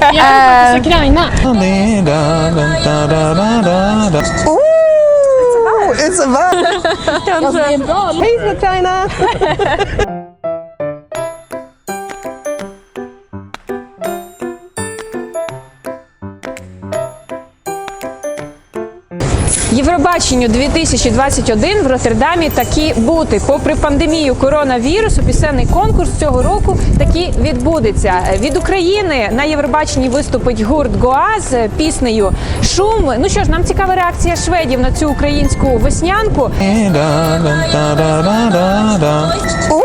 Jag är faktiskt Ukraina. Ooh, it's a vibe. Det är bra. Hej Ukraina! Євробаченню 2021 в Роттердамі такі бути. Попри пандемію коронавірусу, пісенний конкурс цього року таки відбудеться. Від України на Євробаченні виступить гурт Гоа з піснею Шум. Ну що ж, нам цікава реакція шведів на цю українську веснянку. A vibe.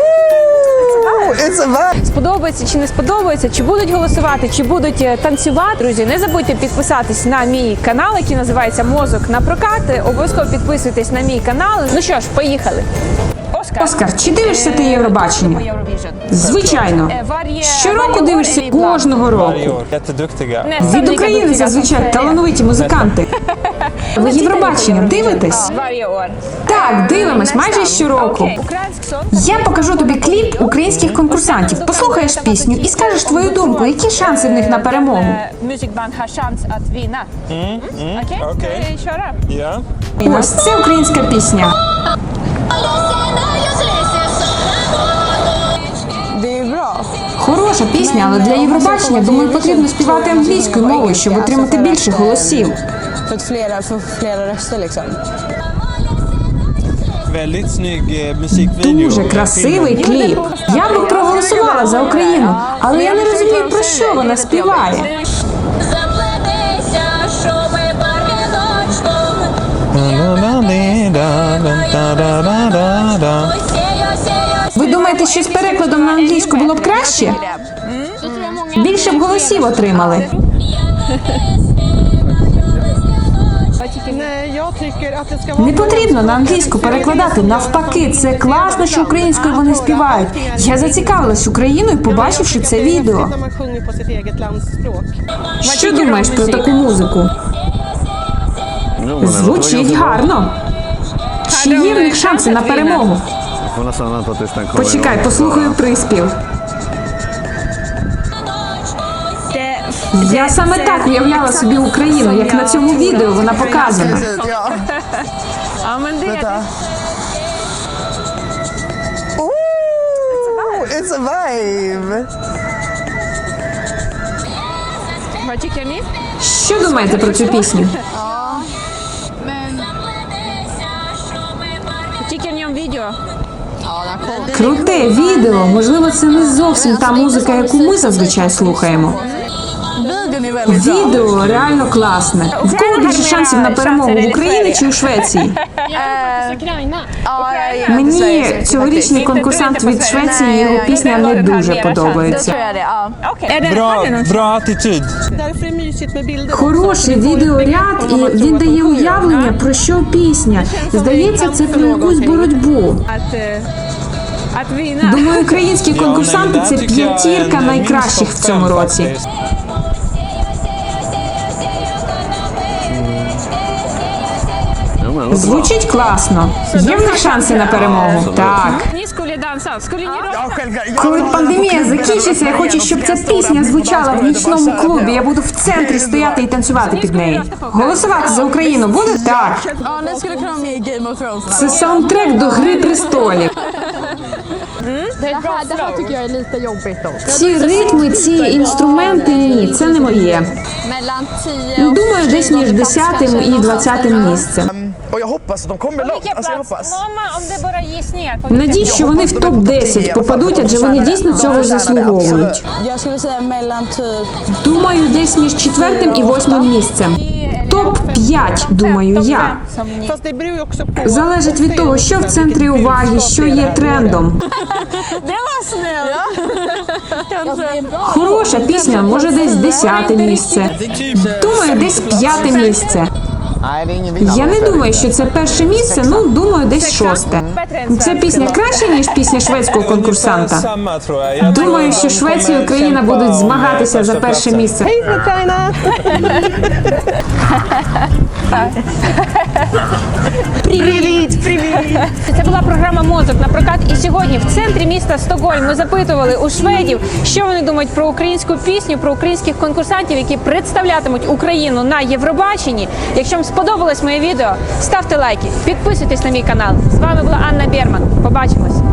Сподобається чи не сподобається, чи будуть голосувати, чи будуть е, танцювати. Друзі, не забудьте підписатись на мій канал, який називається Мозок на прокат. Обов'язково підписуйтесь на мій канал. Ну що ж, поїхали. Оскар, Оскар, чи дивишся ти Євробачення? Звичайно. Щороку дивишся кожного року. Від України зазвичай талановиті музиканти. Ви Євробачення дивитесь? Так, дивимось майже щороку. Я покажу тобі кліп українських конкурсантів. Послухаєш пісню і скажеш твою думку, які шанси в них на перемогу. Köra? Ja. Ось це українська пісня. Пісня, але для Євробачення, думаю, потрібно співати англійською мовою, щоб отримати більше голосів. Eh. Дуже красивий кліп. Я би проголосувала за Україну, але я не розумію про що вона співає. Думаєте, що з перекладом на англійську було б краще? Більше б голосів отримали. Не потрібно на англійську перекладати. Навпаки, це класно, що українською вони співають. Я зацікавилась Україною, побачивши це відео. Що думаєш про таку музику? Звучить гарно. Чи є в них шанси на перемогу? Почекай, послухаю приспів. Я саме так уявляла собі Україну, як на цьому відео вона показана. It's a vibe. Що думаєте про цю пісню? Tycker ni om video? Круте відео. Можливо, це не зовсім та музика, яку ми зазвичай слухаємо. Відео реально класне. В кого більше шансів на перемогу в Україні чи у Швеції? Мені цьогорічний конкурсант від Швеції його пісня не дуже подобається. mysigt med bilder Хороший відеоряд, і він дає уявлення про що пісня. Здається, це про якусь боротьбу. Думаю, українські конкурсанти це п'ятірка найкращих в цьому році. Звучить класно. Є в них шанси на перемогу. Так. Коли пандемія закінчиться, я хочу, щоб ця пісня звучала в нічному клубі. Я буду в центрі стояти і танцювати під неї. Голосувати за Україну буде так. Це саундтрек до Гри престолів. Det här, tycker jag är lite jobbigt då. Ці ритми, ці інструменти ні, це не моє. Mellan 10 Ну, Думаю, десь між 10 і 20 місцем. Надіюсь, що вони в топ 10 попадуть, адже вони дійсно цього заслуговують. Думаю, десь між четвертим і восьмим місцем. Топ 5 думаю я. Залежить від того, що в центрі уваги, що є трендом. Хороша пісня, може десь десяте місце. Думаю, десь п'яте місце. Я не думаю, що це перше місце. Ну думаю, десь шосте. Ця пісня краще ніж пісня шведського конкурсанта. Думаю, що Швеція і Україна будуть змагатися за перше місце. Привіт, привіт! Це була програма Мозок на прокат. І сьогодні в центрі міста Стокгольм ми запитували у шведів, що вони думають про українську пісню, про українських конкурсантів, які представлятимуть Україну на Євробаченні. Якщо вам сподобалось моє відео, ставте лайки, підписуйтесь на мій канал. З вами була Анна Берман. Побачимось!